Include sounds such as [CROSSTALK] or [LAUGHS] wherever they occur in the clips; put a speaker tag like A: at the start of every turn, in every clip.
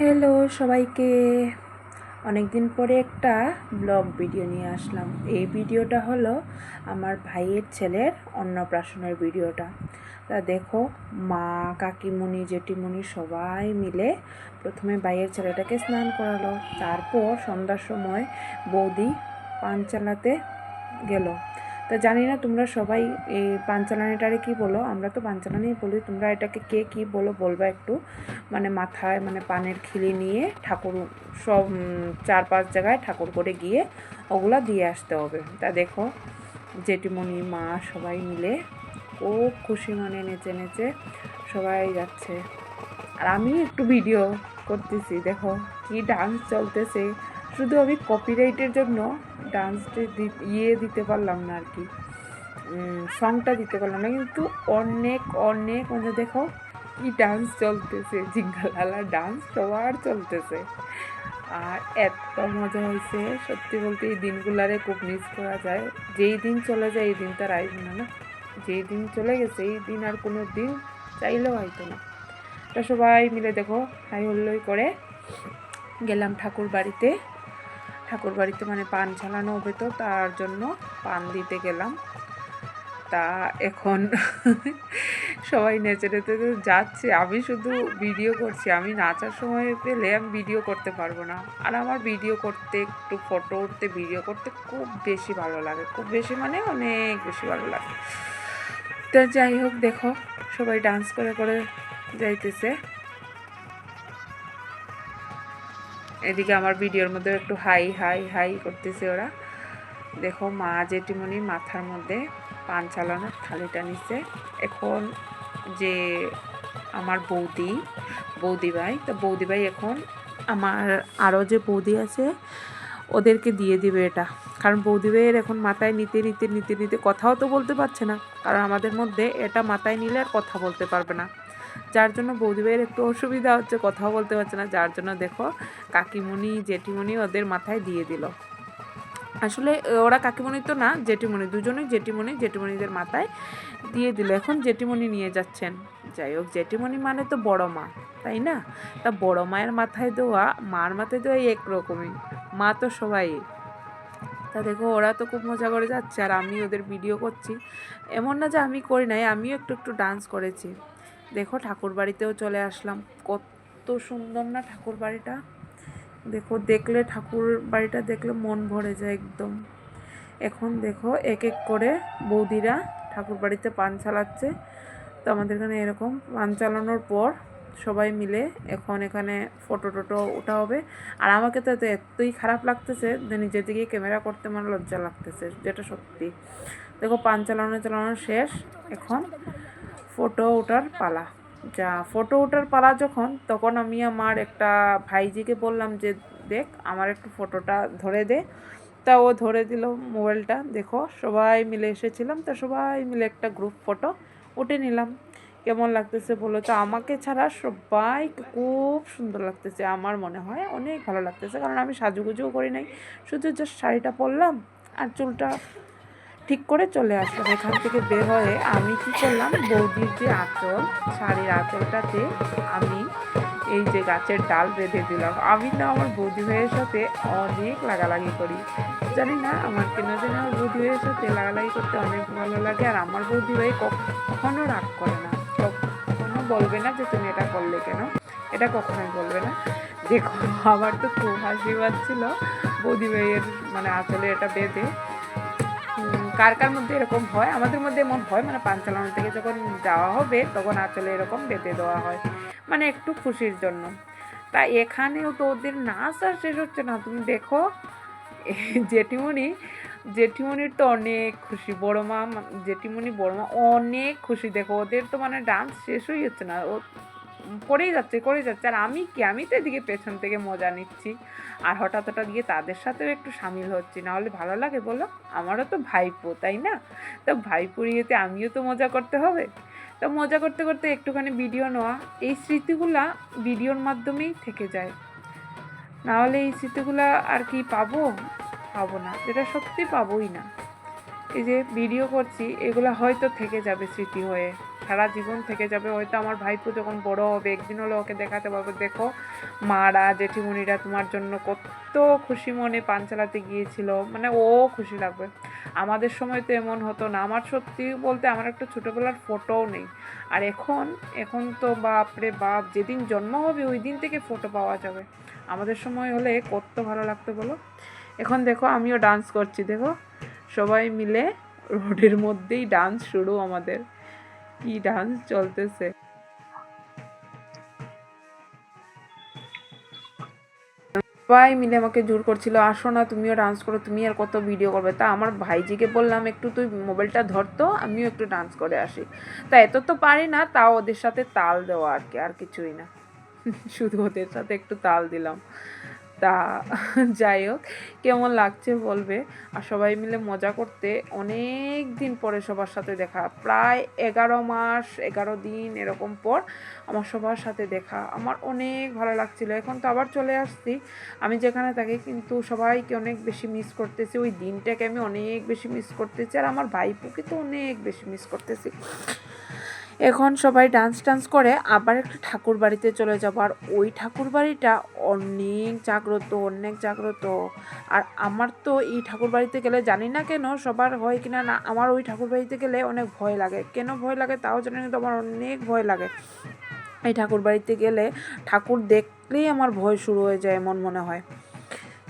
A: Hello সবাইকে। অনেক দিন পরে একটা ব্লগ ভিডিও নিয়ে আসলাম। এই ভিডিওটা হলো আমার ভাইয়ের ছেলের অন্নপ্রাশনের ভিডিওটা। তা দেখো, মা, কাকিমণি জেঠিমুনি সবাই মিলে প্রথমে ভাইয়ের ছেলেটাকে স্নান করালো। তারপর সন্ধ্যার সময় বৌদি পান চালাতে গেল। তা জানি না তোমরা সবাই এই পাঞ্চালানিটারে কি বলো? আমরা তো পাঞ্চালানি বলি। তোমরা এটাকে কে কি বলো বলবা একটু। মানে মাথায় মানে পানের খিলি নিয়ে ঠাকুর সব চার পাঁচ জায়গায় ঠাকুর করে গিয়ে ওগুলা দিয়ে আসতে হবে। তা দেখো, জেঠিমণি, মা সবাই মিলে খুব খুশি মনে নেচে নেচে সবাই যাচ্ছে। আর আমি একটু ভিডিও করতেছি, দেখো কি ডান্স চলতেছে। শুধু আমি কপিরাইটের জন্য ডান্সটা ইয়ে দিতে পারলাম না আর কি। সংটা দিতে পারলাম না। কিন্তু অনেক অনেক মানে দেখো কি ডান্স চলতেছে। জিঙ্গালালা ডান্স সবার চলতেছে। আর এত মজা হয়েছে। সত্যি বলতে এই দিনগুলারে খুব মিস করা যায়। যেই দিন চলে যায়, এই দিন তার আইব না না? যেই দিন চলে গেছে, এই দিন আর কোনো দিন চাইলেও হয়তো না। তা সবাই মিলে দেখো হাই হুল্লোই করে গেলাম ঠাকুর বাড়িতে। ঠাকুর বাড়িতে মানে পান ঝালানো হবে তো, তার জন্য পান দিতে গেলাম। তা এখন [LAUGHS] সবাই নেচে নেচে যাচ্ছে। আমি শুধু ভিডিও করছি, আমি নাচার সময় পেলে আমি ভিডিও করতে পারব না। আর আমার ভিডিও করতে একটু ফটো উঠতে, ভিডিও করতে খুব বেশি ভালো লাগে। খুব বেশি মানে অনেক বেশি ভালো লাগে। তা যাই হোক, দেখো সবাই ডান্স করে করে যাইতেছে। এদিকে আমার ভিডিওর মধ্যে একটু হাই হাই হাই করতেছে ওরা। দেখো মা, জেঠিমণি মাথার মধ্যে পান চালানোর থালিটা নিচ্ছে এখন যে আমার বৌদি বৌদি ভাই, তো বৌদি ভাই এখন আমার আরও যে বৌদি আছে, ওদেরকে দিয়ে দিবে এটা। কারণ বৌদি ভাইয়ের এখন মাথায় নিতে নিতে নিতে নিতে কথাও তো বলতে পারছে না। কারণ আমাদের মধ্যে এটা মাথায় নিলে আর কথা বলতে পারবে না। যার জন্য বৌদি ভাইয়ের একটু অসুবিধা হচ্ছে, কথাও বলতে পারছে না। যার জন্য দেখো কাকিমণি জেঠিমণি ওদের মাথায় দিয়ে দিল। আসলে ওরা কাকিমণি তো না জেঠিমণি দুজনেই জেঠিমণি জেঠিমণিদের মাথায় দিয়ে দিল। এখন জেঠিমণি নিয়ে যাচ্ছেন। যাই হোক জেঠিমণি মানে তো বড় মা, তাই না? তা বড় মায়ের মাথায় দেওয়া, মার মাথায় দেওয়া একরকমই। মা তো সবাই। তা দেখো, ওরা তো খুব মজা করে যাচ্ছে, আর আমি ওদের ভিডিও করছি। এমন না যে আমি করি নাই, আমিও একটু একটু ডান্স করেছি। দেখো ঠাকুর বাড়িতেও চলে আসলাম। কত সুন্দর না ঠাকুর বাড়িটা দেখো, দেখলে ঠাকুর বাড়িটা দেখলে মন ভরে যায় একদম। এখন দেখো, এক এক করে বৌদিরা ঠাকুর বাড়িতে পান চালাচ্ছে। তো আমাদের এখানে এরকম পান চালানোর পর সবাই মিলে এখন এখানে ফটো টোটো ওঠা হবে। আর আমাকে তো এত, এতই খারাপ লাগতেছে যে নিজের দিকে ক্যামেরা করতে আমার লজ্জা লাগতেছে, যেটা সত্যি। দেখো, পান চালানো চালানো শেষ। এখন ফটো ওঠার পালা। যা ফটো ওঠার পালা যখন, তখন আমি আমার একটা ভাইজিকে বললাম যে, দেখ, আমার একটু ফটোটা ধরে দে। তা ও ধরে দিল মোবাইলটা। দেখো, সবাই মিলে এসেছিলাম, তা সবাই মিলে একটা গ্রুপ ফটো উঠে নিলাম। কেমন লাগতেছে বলো তো? আমাকে ছাড়া সবাই খুব সুন্দর লাগতেছে। আমার মনে হয় অনেক ভালো লাগতেছে। কারণ আমি সাজুগুজুও করি নাই। শুধু জাস্ট শাড়িটা পরলাম আর চুলটা ঠিক করে চলে আসলাম। এখান থেকে বের হয়ে আমি কি করলাম? বৌদির যে আঁচল, শাড়ির আঁচলটাতে আমি এই যে গাছের ডাল বেঁধে দিলাম। আমি না আমার বৌদি ভাইয়ের সাথে অনেক লাগালাগি করি। জানি না, আমার কেন যেন আমার বৌদি ভাইয়ের সাথে লাগালাগি করতে অনেক ভালো লাগে। আর আমার বৌদি ভাই কখনো রাগ করে না। কখনো বলবে না যে তুমি এটা করলে কেন? এটা কখনোই বলবে না। দেখো, আমার তো খুব হাসি পাচ্ছিল বৌদি ভাইয়ের মানে আঁচলে এটা বেঁধে। কার কার মধ্যে এরকম হয়? আমাদের মধ্যে এমন হয় মানে পান চালানো থেকে যখন যাওয়া হবে, তখন আঁচলে এরকম বেঁধে দেওয়া হয় মানে একটু খুশির জন্য। তা এখানেও তো ওদের নাচ আর শেষ হচ্ছে না। তুমি দেখো জেঠিমণি, জেঠিমণির তো অনেক খুশি, বড় মা- জেঠিমণি, বড় মা অনেক খুশি। দেখো, ওদের তো মানে ডান্স শেষই হচ্ছে না। ও করেই যাচ্ছে করেই যাচ্ছে। আর আমি কি? আমি তো এদিকে পেছন থেকে মজা নিচ্ছি। আর হঠাৎ হঠাৎ গিয়ে তাদের সাথেও একটু সামিল হচ্ছি। না হলে ভালো লাগে বলো? আমারও তো ভাইপো, তাই না? তো ভাইপোর ইয়েতে আমিও তো মজা করতে হবে। তো মজা করতে করতে একটুখানি ভিডিও নেওয়া। এই স্মৃতিগুলা ভিডিওর মাধ্যমেই থেকে যায়। নাহলে এই স্মৃতিগুলা আর কি পাবো? পাবো না। এটা সত্যি পাবোই না। এই যে ভিডিও করছি, এগুলো হয়তো থেকে যাবে স্মৃতি হয়ে। সারা জীবন থেকে যাবে। হয়তো আমার ভাইপো যখন বড় হবে, একদিন হলে ওকে দেখাতে পারব, দেখো মারা, জেঠিমণিরা তোমার জন্য কত খুশি মনে পান চালাতে গিয়েছিল। মানে ও খুশি লাগবে। আমাদের সময় তো এমন হতো না। আমার সত্যি বলতে আমার একটা ছোটোবেলার ফটোও নেই। আর এখন এখন তো বাপরে বাপ, যেদিন জন্ম হবে, ওই দিন থেকে ফটো পাওয়া যাবে। আমাদের সময় হলে কত ভালো লাগতো বলো? এখন দেখো, আমিও ডান্স করছি, দেখো। সবাই মিলে রোডের মধ্যেই ডান্স শুরু আমাদের। কি ডান্স চলতেছে। সবাই মিলে আমাকে জোর করছিল, আসো না, তুমিও ডান্স করো, তুমি আর কত ভিডিও করবে? তা আমার ভাইজিকে বললাম, একটু তুই মোবাইলটা ধরতো আমিও একটু ডান্স করে আসি। তা এত তো পারি না, তাও ওদের সাথে তাল দেওয়া আর কি, আর কিছুই না। [LAUGHS] শুধু ওদের সাথে একটু তাল দিলাম। তা, যাই হোক, কেমন লাগছে বলবে? আর সবাই মিলে মজা করতে অনেক দিন পরে সবার সাথে দেখা। প্রায় এগারো মাস, এগারো দিন এরকম পর আমার সবার সাথে দেখা। আমার অনেক ভালো লাগছিল। এখন তো আবার চলে আসছি। আমি যেখানে থাকি কিন্তু সবাইকে অনেক বেশি মিস করতেছি। ওই দিনটাকে আমি অনেক বেশি মিস করতেছি। আর আমার ভাইপুকে তো অনেক বেশি মিস করতেছি। এখন সবাই ডান্স টান্স করে, আবার একটা ঠাকুর বাড়িতে চলে যাব। আর ওই ঠাকুর বাড়িটা অনেক জাগ্রত অনেক জাগ্রত। আর আমার তো এই ঠাকুর বাড়িতে গেলে জানি না কেন সবার হয় কিনা না, আমার ওই ঠাকুর বাড়িতে গেলে অনেক ভয় লাগে। কেন ভয় লাগে তাও জানি কিন্তু আমার অনেক ভয় লাগে। এই ঠাকুর বাড়িতে গেলে ঠাকুর দেখলেই আমার ভয় শুরু হয়ে যায়, এমন মনে হয়।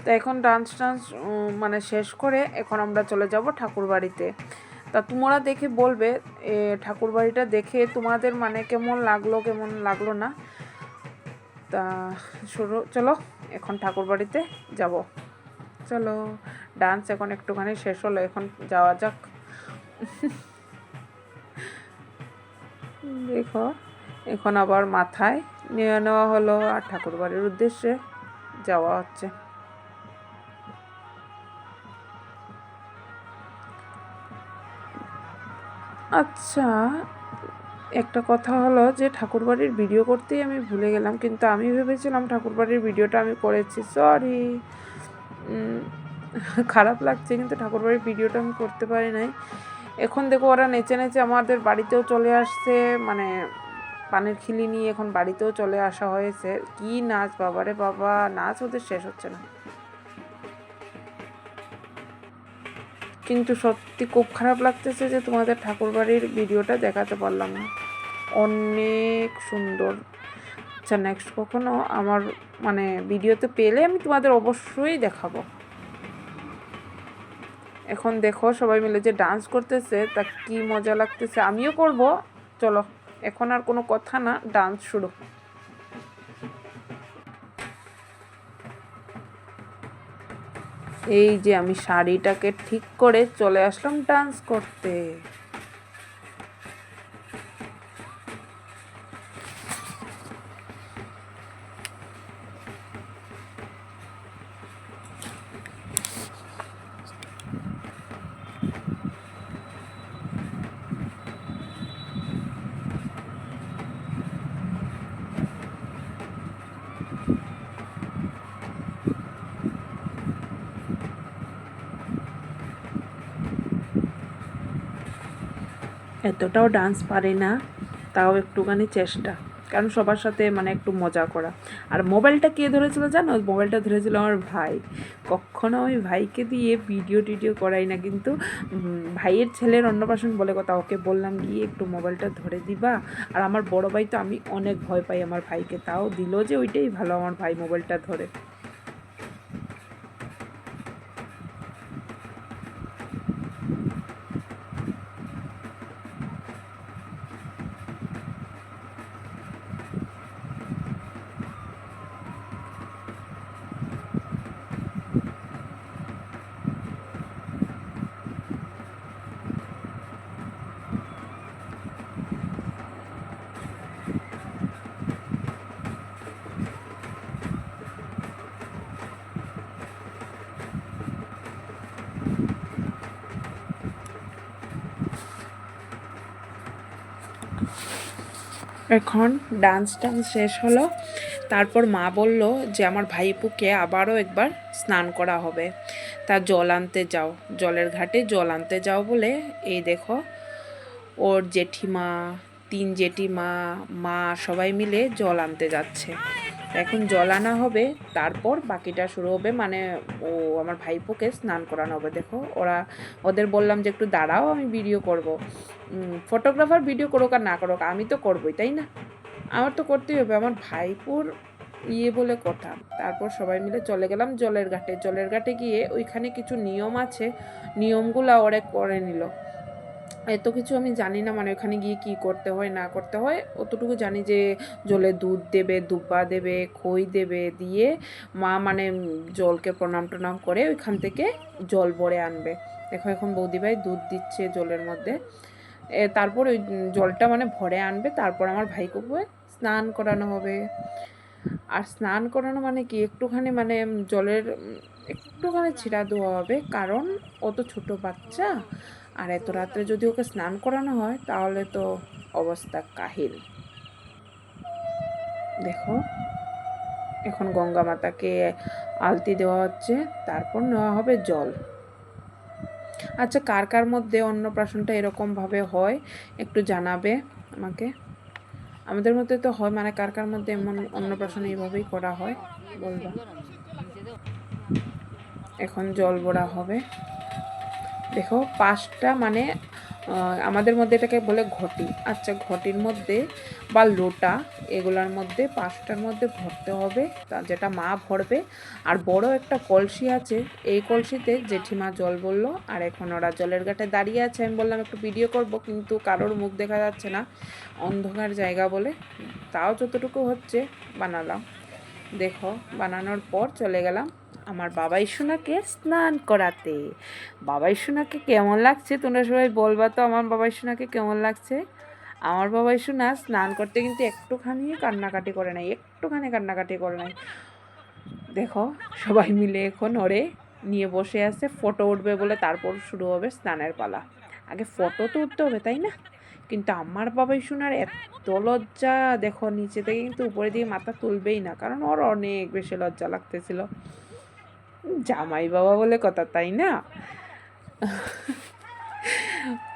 A: তো এখন ডান্স টান্স মানে শেষ করে এখন আমরা চলে যাব ঠাকুর বাড়িতে তা তোমরা দেখে বলবে ঠাকুর বাড়িটা দেখে তোমাদের মানে কেমন লাগল কেমন লাগল না? তা শুরু, চলো, এখন ঠাকুর বাড়িতে যাব। চলো ডান্স এখন একটুখানি শেষ হলো, এখন যাওয়া যাক। দেখো, এখন আবার মাথায় নিয়ে নেওয়া হলো, আর ঠাকুর বাড়ির উদ্দেশ্যে যাওয়া হচ্ছে। আচ্ছা একটা কথা হলো যে ঠাকুরবাড়ির ভিডিও করতেই আমি ভুলে গেলাম, কিন্তু আমি ভেবেছিলাম ঠাকুরবাড়ির ভিডিওটা আমি করেছি। সরি খারাপ লাগছে, কিন্তু ঠাকুরবাড়ির ভিডিওটা আমি করতে পারি নাই। এখন দেখো, ওরা নেচে নেচে আমাদের বাড়িতেও চলে আসছে মানে পানের খিলি নিয়ে এখন বাড়িতেও চলে আসা হয়েছে। কি নাচ, বাবারে বাবা, নাচ ওদের শেষ হচ্ছে না। কিন্তু সত্যি খুব খারাপ লাগতেছে যে তোমাদের ঠাকুরবাড়ির ভিডিওটা দেখাতে পারলাম না। অনেক সুন্দর। আচ্ছা নেক্সট কখনো আমার মানে ভিডিওতে পেলে আমি তোমাদের অবশ্যই দেখাবো। এখন দেখো সবাই মিলে যে ডান্স করতেছে, তা কি মজা লাগতেছে। আমিও করব। চলো, এখন আর কোনো কথা না ডান্স শুরু। এই যে আমি শাড়িটাকে ঠিক করে চলে আসলাম ডান্স করতে। এতটাও ডান্স পারে না, তাও একটুখানি চেষ্টা। কারণ সবার সাথে মানে একটু মজা করা। আর মোবাইলটা কে ধরেছিল জানো? মোবাইলটা ধরেছিল আমার ভাই। কখনো আমি ভাইকে দিয়ে ভিডিও টিডিও করাই না, কিন্তু ভাইয়ের ছেলের অন্নপ্রাশন বলে কথা, ওকে বললাম, গিয়ে একটু মোবাইলটা ধরে দিবা। আর আমার বড় ভাই তো আমি অনেক ভয় পাই আমার ভাইকে। তাও দিল যে ওইটাই ভালো আমার ভাই মোবাইলটা ধরে। এখন ডান্স টান্স শেষ হলো। তারপর মা বলল যে, আমার ভাইপুকে আবারও একবার স্নান করা হবে। তা জল আনতে যাও। জলের ঘাটে জল আনতে যাও বলে এই দেখো, ওর জেঠিমা, তিন জেঠিমা, মা সবাই মিলে জল আনতে যাচ্ছে। এখন জল আনা হবে, তারপর বাকিটা শুরু হবে। মানে ও আমার ভাইপোকে স্নান করানো হবে, দেখো। ওরা, ওদের বললাম যে একটু দাঁড়াও, আমি ভিডিও করব। ফটোগ্রাফার ভিডিও করুক আর না করুক, আমি তো করবই, তাই না? আমার তো করতেই হবে। আমার ভাইপুর ইয়ে বলে কথা। তারপর সবাই মিলে চলে গেলাম জলের ঘাটে। জলের ঘাটে গিয়ে ওইখানে কিছু নিয়ম আছে। নিয়মগুলো ওরা করে নিল। এত কিছু আমি জানি না মানে ওখানে গিয়ে কি করতে হয়, না করতে হয়। অতটুকু জানি যে জলে দুধ দেবে দুব্বা দেবে, খই দেবে, দিয়ে মা মানে জলকে প্রণাম টনাম করে ওইখান থেকে জল ভরে আনবে। দেখো এখন বৌদিভাই দুধ দিচ্ছে জলের মধ্যে। তারপর ওই জলটা মানে ভরে আনবে, তারপর আমার ভাইকে স্নান করানো হবে। আর স্নান করানো মানে কি? একটুখানি মানে জলের একটুখানি ছিটা দেওয়া হবে, কারণ অত ছোটো বাচ্চা। আর এত রাত্রে যদি ওকে স্নান করানো হয়, তাহলে তো অবস্থা কাহিল। দেখো, এখন গঙ্গা মাতাকে আলতি দেওয়া হচ্ছে, তারপর নেওয়া হবে জল। আচ্ছা কার কার মধ্যে অন্নপ্রাশনটা এরকমভাবে হয়, একটু জানাবে আমাকে? আমাদের মধ্যে তো হয় মানে কার কার মধ্যে এমন অন্নপ্রাশন এইভাবেই করা হয়, বলবা। এখন জল ভরা হবে। দেখো, পাঁচটা মানে আমাদের মধ্যে এটাকে বলে ঘটি। আচ্ছা ঘটির মধ্যে বা লোটা, এগুলার মধ্যে পাঁচটার মধ্যে ভরতে হবে, তা যেটা মা ভরবে। আর বড় একটা কলসি আছে, এই কলসিতে জেঠিমা জল বলল, আর এখন ওরা জলের ঘাটে দাঁড়িয়ে আছে। আমি বললাম, একটু ভিডিও করব, কিন্তু কারোর মুখ দেখা যাচ্ছে না। অন্ধকার জায়গা বলে। তাও যতটুকু হচ্ছে, বানালাম। দেখো, বানানোর পর চলে গেলাম আমার বাবাই সোনাকে স্নান করাতে। বাবাই সোনাকে কেমন লাগছে? তোমরা সবাই বলবা তো আমার বাবাই সোনাকে কেমন লাগছে? আমার বাবাই সোনা স্নান করতে কিন্তু একটুখানি কান্নাকাটি করে নাই, একটুখানি কান্নাকাটি করে নাই। দেখো, সবাই মিলে এখন ওরে নিয়ে বসে আছে, ফটো উঠবে বলে তারপর শুরু হবে স্নানের পালা। আগে ফটো তো উঠতে হবে, তাই না? কিন্তু আমার বাবাই শোনার এত লজ্জা, দেখো নিচে থেকে কিন্তু উপরে দিকে মাথা তুলবেই না, কারণ ওর অনেক বেশি লজ্জা লাগতেছিল। জামাই বাবা বলে কথা, তাই না?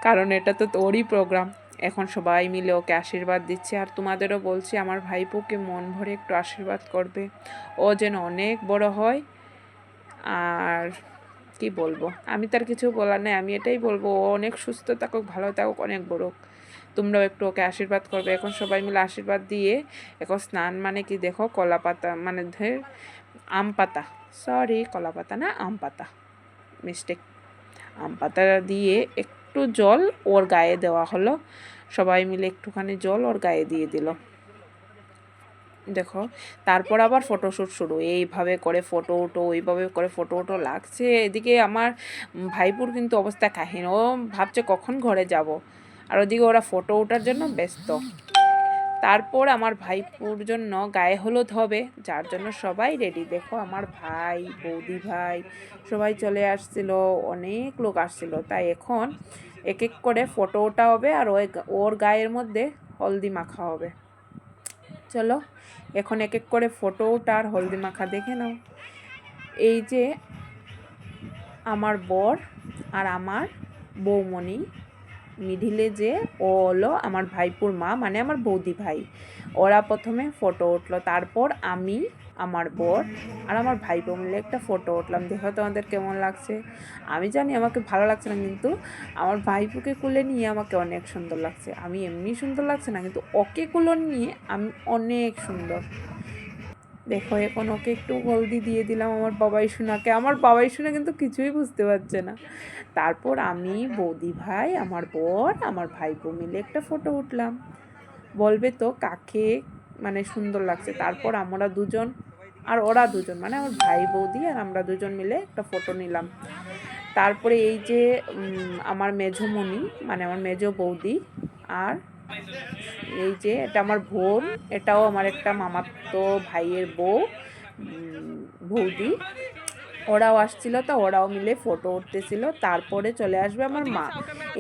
A: কারণ এটা তো তোরই প্রোগ্রাম এখন সবাই মিলে ওকে আশীর্বাদ দিচ্ছে, আর তোমাদেরও বলছি, আমার ভাইপোকে মন ভরে একটু আশীর্বাদ করবে। ও যেন অনেক বড় হয়, আর কি বলব? আমি তার কিছু বলার নেই, আমি এটাই বলব, ও অনেক সুস্থ থাকুক, ভালো থাকুক, অনেক বড় তোমরাও একটু ওকে আশীর্বাদ করবে। এখন সবাই মিলে আশীর্বাদ দিয়ে এখন স্নান মানে কি দেখো? কলা পাতা মানে ধর আম পাতা। সরি কলা পাতা না, আম পাতা। মিস্টেক আম পাতা দিয়ে একটু জল ওর গায়ে দেওয়া হলো। সবাই মিলে একটুখানি জল ওর গায়ে দিয়ে দিল। দেখো, তারপর আবার ফটোশ্যুট শুরু। এইভাবে করে ফটো উঠো, ওইভাবে করে ফটো উঠো, লাগছে। এদিকে আমার ভাইপুর কিন্তু অবস্থা কাহিনী। ও ভাবছে কখন ঘরে যাব। আর ওদিকে ওরা ফটো ওঠার জন্য ব্যস্ত। তারপর আমার ভাইপুর জন্য গায়ে হলুদ হবে, যার জন্য সবাই রেডি দেখো আমার ভাই, বৌদি ভাই, সবাই চলে আসছিল, অনেক লোক আসছিল। তাই এখন এক এক করে ফটো ওটা হবে আর ওই ওর গায়ের মধ্যে হলদি মাখা হবে। চলো, এখন এক এক করে ফটো ওটা আর হলদি মাখা দেখে নাও। এই যে আমার বর আর আমার বৌমণি মিডিলে যে ও হলো আমার ভাইপুর মা মানে আমার বৌদি ভাই। ওরা প্রথমে ফটো উঠল, তারপর আমি, আমার বর আর আমার ভাইপো মিলে একটা ফটো উঠলাম। দেখো তোমাদের কেমন লাগছে? আমি জানি আমাকে ভালো লাগছে না, কিন্তু আমার ভাইপোকে কুলে নিয়ে আমাকে অনেক সুন্দর লাগছে। আমি এমনি সুন্দর লাগছে না, কিন্তু ওকে কুলো নিয়ে আমি অনেক সুন্দর। দেখো, এখন ওকে একটু হলদি দিয়ে দিলাম, আমার বাবাই শোনাকে। আমার বাবাই শোনা কিন্তু কিছুই বুঝতে পারছে না। তারপর আমি বৌদি ভাই, আমার বর, আমার ভাইপো মিলে একটা ফটো উঠলাম। বলবে তো কাকে মানে সুন্দর লাগছে। তারপর আমরা দুজন, আর ওরা দুজন মানে আমার ভাই বৌদি আর আমরা দুজন মিলে একটা ফটো নিলাম। তারপরে এই যে আমার মেঝোমণি মানে আমার মেজো বৌদি আর এই যে, এটা আমার বোন, এটাও আমার একটা মামাতো ভাইয়ের বউ বৌদি। ওরাও আসছিল, তো ওরাও মিলে ফটো উঠতেছিল। তারপরে চলে আসবে আমার মা।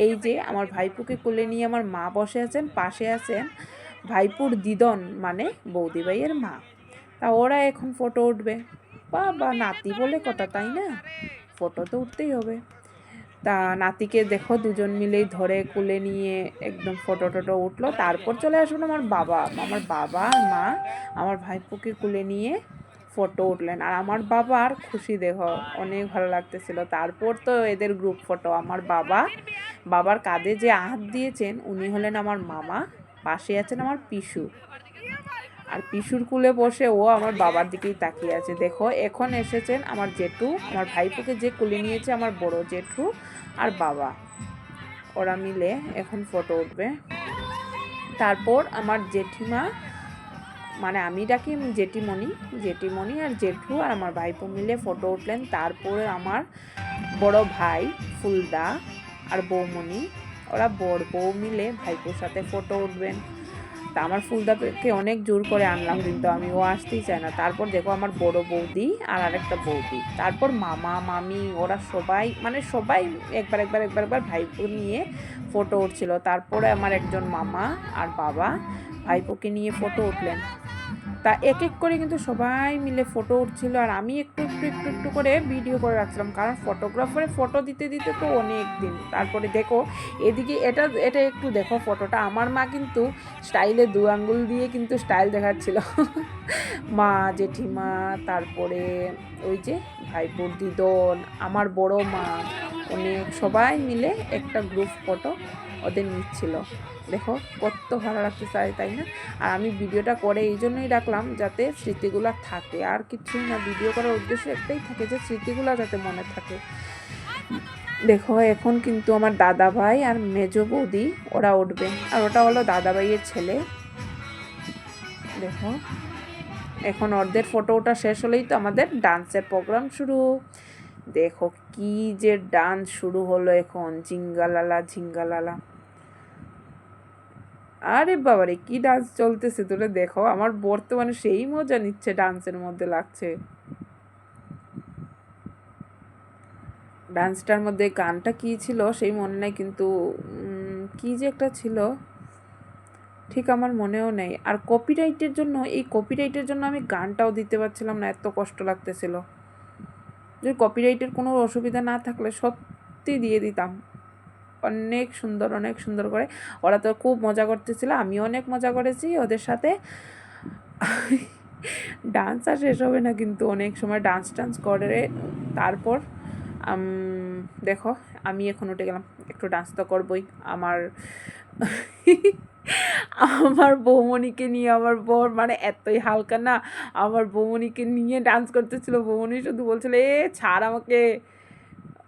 A: এই যে আমার ভাইপুকে কোলে নিয়ে আমার মা বসে আছেন, পাশে আছেন ভাইপুর দিদন মানে বৌদি ভাইয়ের মা। তা ওরা এখন ফটো উঠবে। বা নাতি বলে কথা, তাই না? ফটো তো উঠতেই হবে। তা নাতিকে দেখো, দুজন মিলেই ধরে কুলে নিয়ে একদম ফটো টটো উঠল। তারপর চলে আসলো আমার বাবা আমার বাবা মা। আমার ভাইপুকে কুলে নিয়ে ফটো উঠলেন। আর আমার বাবার খুশি দেহ, অনেক ভালো লাগতেছিল। তারপর তো এদের গ্রুপ ফটো আমার বাবা। বাবার কাঁধে যে হাত দিয়েছেন, উনি হলেন আমার মামা পাশে আছেন আমার পিসু। আর পিসুর কুলে বসে ও আমার বাবার দিকেই তাকিয়ে আছে। দেখো, এখন এসেছেন আমার জেঠু, আমার ভাইপুকে যে কুলে নিয়েছে আমার বড় জেঠু আর বাবা। ওরা মিলে এখন ফটো উঠবে। তারপর আমার জেঠিমা মানে আমি ডাকি জেঠিমণি জেঠিমণি আর জেঠু আর আমার ভাইপো মিলে ফটো উঠলেন। তারপরে আমার বড় ভাই ফুলদা আর বৌমণি, ওরা বড় বউ মিলে ভাইপোর সাথে ফটো উঠবেন। তা আমার ফুলদাকে অনেক জোর করে আনলাম কিন্তু আমি, ও আসতেই চায় না। তারপর দেখো আমার বড় বৌদি আর আরেকটা বৌদি। তারপর মামা, মামি, ওরা সবাই মানে সবাই একবার একবার একবার একবার ভাইপো নিয়ে ফটো উঠছিল। তারপরে আমার একজন মামা আর বাবা ভাইপোকে নিয়ে ফটো উঠলেন। তা এক এক করে কিন্তু সবাই মিলে ফটো উঠছিল আর আমি একটু একটু একটু একটু করে ভিডিও করে রাখছিলাম। কারণ ফটোগ্রাফারে ফটো দিতে দিতে তো অনেক দিন। তারপরে দেখো, এদিকে এটা এটা একটু দেখো ফটোটা আমার মা কিন্তু স্টাইলে দু আঙ্গুল দিয়ে কিন্তু স্টাইল দেখাচ্ছিল। [LAUGHS] মা, জেঠিমা, তারপরে ওই যে ভাই ভাইপুর দিদন, আমার বড় মা, অনেক সবাই মিলে একটা গ্রুপ ফটো ওদের নিচ্ছিল। দেখো, কত ভালো লাগতে চাই, তাই না? আর আমি ভিডিওটা করে এই জন্যই রাখলাম যাতে স্মৃতিগুলো থাকে। আর কিছুই না, ভিডিও করার উদ্দেশ্য একটাই থাকে যে স্মৃতিগুলো যাতে মনে থাকে। দেখো, এখন কিন্তু আমার দাদা ভাই আর মেজো বৌদি, ওরা উঠবে। আর ওটা হলো দাদা ভাইয়ের ছেলে। দেখো, এখন ওদের ফটো ওটা শেষ হলেই তো আমাদের ডান্সের প্রোগ্রাম শুরু। দেখো, কি যে ডান্স শুরু হলো এখন। ঝিঙ্গালালা ঝিঙ্গালালা। আরে বাবারে, কি ডান্স চলতেছে তোরা দেখো, আমার বর্তমানে সেই মজা নিচ্ছে ডান্সের মধ্যে লাগছে। ডান্সটার মধ্যে গানটা কি ছিল সেই মনে নেই, কিন্তু কি যে একটা ছিল, ঠিক আমার মনেও নেই। আর কপিরাইটের জন্য, এই কপিরাইটের জন্য আমি গানটাও দিতে পারছিলাম না, এত কষ্ট লাগতেছিল। যদি কপিরাইটের কোনো অসুবিধা না থাকলে সত্যি দিয়ে দিতাম। অনেক সুন্দর অনেক সুন্দর করে। ওরা তো খুব মজা করতেছিল, আমিও অনেক মজা করেছি ওদের সাথে। ডান্স আর শেষ হবে না কিন্তু অনেক সময় ডান্স টান্স করে। তারপর দেখো, আমি এখন উঠে গেলাম, একটু ডান্স তো করবই। আমার আমার বৌমণিকে নিয়ে আমার বর মানে এতই হালকা না, আমার বৌমণিকে নিয়ে ডান্স করতেছিল। বৌমণি শুধু বলছিল, এ, ছাড় আমাকে।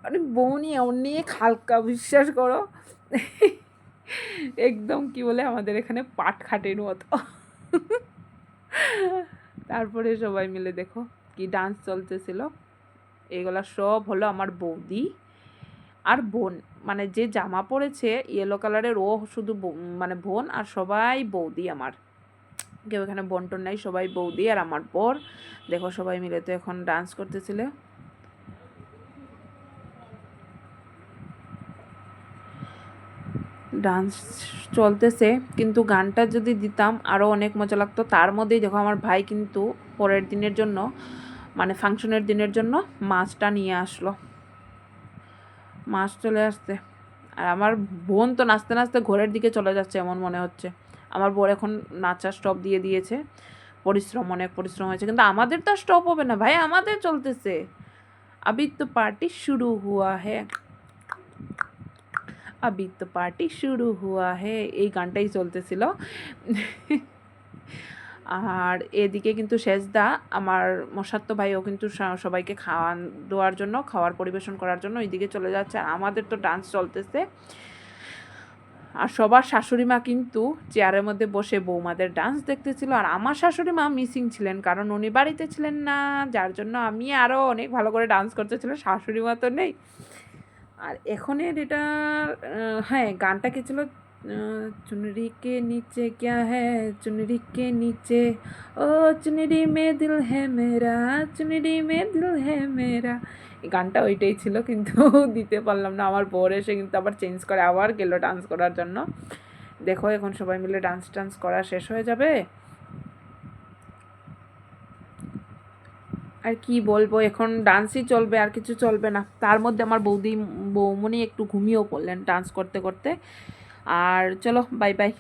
A: আরে বৌনি অনেক হালকা বিশ্বাস করো। একদম কি বলে আমাদের এখানে পাট খাটের মতো। তারপরে সবাই মিলে দেখো কি ডান্স চলতেছিল। এগুলা সব হলো আমার বৌদি আর বোন। মানে যে জামা পরেছে ইয়েলো কালারের ও শুধু মানে বোন আর সবাই বৌদি আমার। কেউ এখানে বন্টন নাই, সবাই বৌদি আর আমার বর। দেখো সবাই মিলে তো এখন ডান্স করতেছিল। ডান্স চলতেছে, কিন্তু গানটা যদি দিতাম আরও অনেক মজা লাগতো। তার মধ্যেই দেখো আমার ভাই কিন্তু পরের দিনের জন্য মানে ফাংশনের দিনের জন্য মাছটা নিয়ে আসলো। মাছ চলে আসতে আর আমার বোন তো নাচতে নাচতে ঘরের দিকে চলে যাচ্ছে এমন মনে হচ্ছে। আমার বোর এখন নাচা স্টপ দিয়ে দিয়েছে। পরিশ্রম, অনেক পরিশ্রম হয়েছে। কিন্তু আমাদের তো স্টপ হবে না ভাই, আমাদের চলতেছে। আবি তো পার্টি শুরু হুয়া হ্যাঁ আবি তো পার্টি শুরু হুয়া হে এই গানটাই চলতেছিল আর এদিকে কিন্তু শেষদা আমার মশাত্ত ভাইও কিন্তু সবাইকে খাওয়ান দেওয়ার জন্য খাওয়ার পরিবেশন করার জন্য ওইদিকে চলে যাচ্ছে আর আমাদের তো ডান্স চলতেছে আর সবার শাশুড়ি মা কিন্তু চেয়ারের মধ্যে বসে বৌমাদের ডান্স দেখতেছিল আর আমার শাশুড়ি মা মিসিং ছিলেন কারণ উনি বাড়িতে ছিলেন না যার জন্য আমি আরও অনেক ভালো করে ডান্স করতেছিলাম শাশুড়ি মা তো নেই আর এখনের এটা হ্যাঁ গানটা কে ছিল? চুনরিকে নিচে ক্যা হ্যাঁ চুনরিকে নিচে। ও, চুনরি মে দিল হ্যাঁ মেরা, চুনরি মে দিল হ্যাঁ মেরা। গানটা ওইটাই ছিল, কিন্তু [LAUGHS] দিতে পারলাম না। আমার বর এসে কিন্তু আবার চেঞ্জ করে, আবার গেলো ডান্স করার জন্য। দেখো, এখন সবাই মিলে ডান্স টান্স করা শেষ হয়ে যাবে। আর কি বলব, এখন ডান্সই চলবে, আর কিছু চলবে না। তার মধ্যে আমার বৌদি বৌমনি একটু ঘুমিয়েও পড়লেন ডান্স করতে করতে। আর চলো বাই বাই